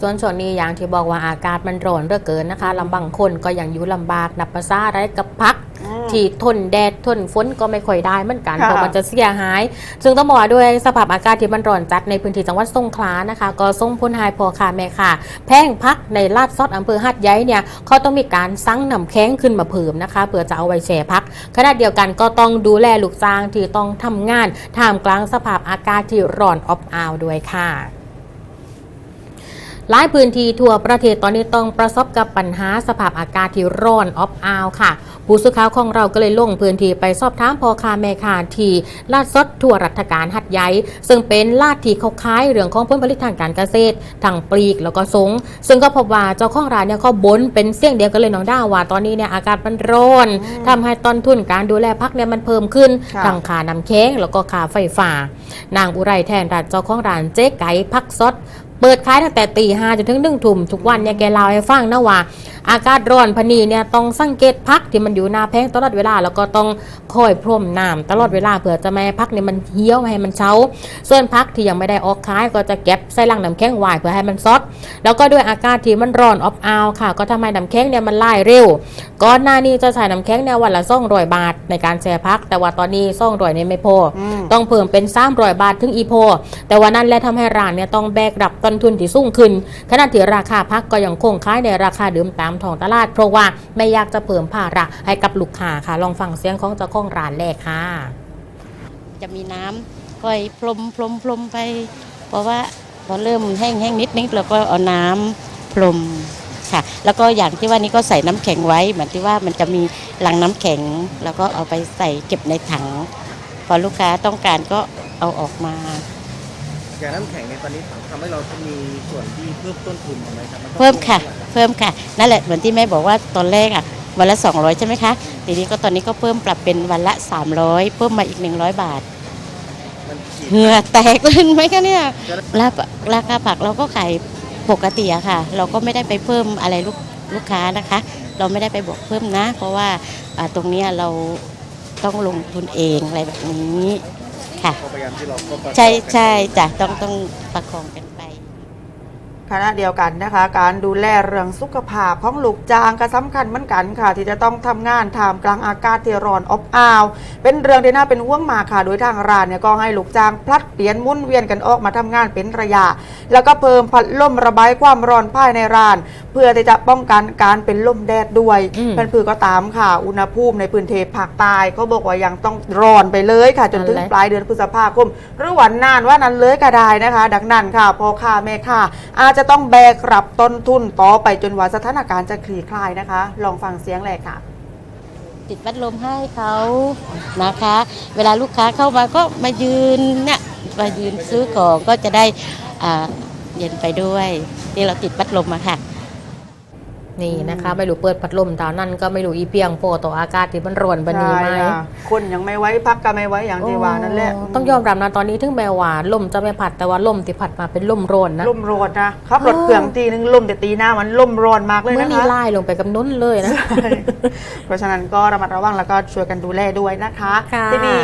ส่วนช่วงนี้อย่างที่บอกว่าอากาศมันร้อนเหลือเกินนะคะลำบางคนก็ยังอยู่ลำบากนับภาษาอะไรกับพักอืมที่ทนแดดทนฝนก็ไม่ค่อยได้เหมือนกันค่ะเพราะมันจะเสียหาย ซึ่งต้องบอกว่าด้วยสภาพอากาศที่มันร้อนจัดในพื้นที่จังหวัดสงขลานะคะ ก็ส่งผลให้พอค่ะแม่ค่ะ แพงพักในลาดซอดอำเภอหัดใหญ่เนี่ยเขาต้องมีการซังน้ำแข็งขึ้นมาเพิ่มนะคะเพื่อจะเอาไว้แช่พักขณะเดียวกันก็ต้องดูแลลูกจ้างที่ต้องทำงานท่ามกลางสภาพอากาศที่ร้อนอบอ้าวด้วยค่ะ หลายพื้นที่ทั่วประเทศตอนนี้ต้องประสบกับปัญหาสภาพอากาศที่ร้อนอบอ้าวค่ะ ผู้สื่อข่าวของเราก็เลยลงพื้นที่ไปสอบถามพ่อค้าแม่ค้าที่ลาดซดทั่วรัฐการหัดใหญ่ซึ่งเป็นลาดที่เขาขายเรื่องของผลผลิตทางการเกษตรทางปลีกแล้วก็สงซึ่งก็พบว่าเจ้าของร้านเนี่ยเขาบนเป็นเสียงเดียวกันเลยน้องด้าว่าตอนนี้เนี่ยอากาศมันร้อนทำให้ต้นทุนการดูแลพักเนี่ยมันเพิ่มขึ้นค่ะทางค่าน้ำแข็งแล้วก็ค่าไฟฟ้านางอุไรแทนรัฐเจ้าของร้านเจ๊ไก่พักซด เปิดขายตั้งแต่ตีห้าจนถึงหนึ่งทุ่มทุกวันเนี่ยแกเล่าให้ฟังนะว่า อากาศร้อนพะนีเนี่ยต้องสังเกตพักที่มันอยู่หน้าแพงตลอดเวลา แล้วก็ต้องคอยพรมน้ำตลอดเวลาเผื่อจะไม่ให้พักเนี่ยมันเหี่ยวไม่ให้มันเช้า ส่วนพักที่ยังไม่ได้ออกขายก็จะเก็บใส่ลังน้ำแข็งไว้เพื่อให้มันซดแล้วก็ด้วยอากาศที่มันร้อนอบอ้าวค่ะ ก็ทำให้น้ำแข็งเนี่ยมันไล่เร็วก่อนหน้านี้จะใช้น้ำแข็งเนี่ยวันละ2อยบาทในการแช่พัก แต่ว่าตอนนี้2อยเนี่ยไม่พอออืมต้องเพิ่มเป็น300บาทถึงอีโพแต่วันนั้นและทำให้ร้านเนี่ยต้องแบกรับต้นทุนที่สูงขึ้นขณะที่ราคาพักก็ยังคงขายในราคาเดิมตามท้องตลาด เพราะว่าไม่อยากจะเพิ่มภาระให้กับลูกค้าค่ะ ลองฟังเสียงของเจ้าของร้านแรกค่ะ จะมีน้ำค่อยพรมพรมพรมไป เพราะว่าพอเริ่มแห้งแห้งนิดนิดเราก็เอาน้ำพรมค่ะ แล้วก็อย่างที่ว่านี้ก็ใส่น้ำแข็งไว้เหมือนที่ว่ามันจะมีลังน้ำแข็ง แล้วก็เอาไปใส่เก็บในถัง พอลูกค้าต้องการก็เอาออกมา อย่างน้ำแข็งในตอนนี้ทำให้เรามีส่วนที่เพิ่มต้นทุนถูกไหมครับนต้องเพิ่มค่ะท่าไหร่รับเพิ่มค่ะ นั่นแหละเหมือนที่แม่บอกว่าตอนแรกอะวันละ 200 ใช่ไหมคะทีนี้ก็ตอนนี้ก็เพิ่มปรับเป็นวันละ 300 เพิ่มมาอีก 100 บาท มันขีดเหงื่อแตกเลยไหมคะเนี่ยราคาราคาผักเราก็ขายปกติอะค่ะ เราก็ไม่ได้ไปเพิ่มอะไรลูกลูกค้านะคะ เราไม่ได้ไปบอกเพิ่มนะ เพราะว่าอ่าตรงเนี้ยเราต้องลงทุนเองอะไรแบบนี้ ค่ะ ก็พยายามที่เราก็ประกอบใช่กันใช่จ้ะต้องต้องประคองกัน ไปคณะเดียวกันนะคะ การดูแลเรื่องสุขภาพของลูกจ้างก็สำคัญเหมือนกันค่ะ ที่จะต้องทำงานท่ามกลางอากาศที่ร้อนอบอ้าว เป็นเรื่องที่น่าเป็นห่วงมากค่ะ โดยทางร้านเนี่ยก็ให้ลูกจ้างพลัดเปลี่ยนหมุนเวียนกันออกมาทำงานเป็นระยะ แล้วก็เพิ่มพัดลมระบายความร้อนภายในร้าน เพื่อที่จะป้องกันการเป็นลมแดดด้วยอืมเป็นพือก็ตามค่ะ อุณหภูมิในพื้นที่ภาคใต้ก็บอกว่ายังต้องร้อนไปเลยค่ะ จนถึงนั่นแหละปลายเดือนพฤษภาคมหรือวันนานว่านั้นเลยก็ได้นะคะ ดังนั้นค่ะพ่อค้าแม่ค้าอาจจะต้องแบกรับต้นทุนต่อไปจนกว่าสถานการณ์จะคลี่คลายนะคะ ลองฟังเสียงแหละค่ะ ติดพัดลมให้เขานะคะ เวลาลูกค้าเข้ามาก็มายืนเนี่ยมายืนซื้อของก็จะได้อ่าเย็นไปด้วย นี่เราติดพัดลมมาค่ะ นี่นะคะไม่รู้เปิดพัดลมตอนนั้นก็ไม่รู้อีเพียงพอต่ออากาศที่มันร้อนบันนี้ไหมใช่ค่ะคนยังไม่ไว้พักก็ไม่ไว้อย่างที่ว่านั่นแหละโอ้ต้องยอมรับนะตอนนี้ถึงแม้ว่าลมจะไม่พัดแต่ว่าลมที่พัดมาเป็นลมร้อนนะลมร้อนนะขับรถเครื่องตีนึงลมแต่ตีหน้ามันลมร้อนมากเลยเมื่อนะนี้คะไล่ลงไปกับนุ้นเลยนะใช่เพราะฉะนั้นก็ระมัดระวังแล้วก็ช่วยกันดูแลด้วยนะคะค่ะที่นี่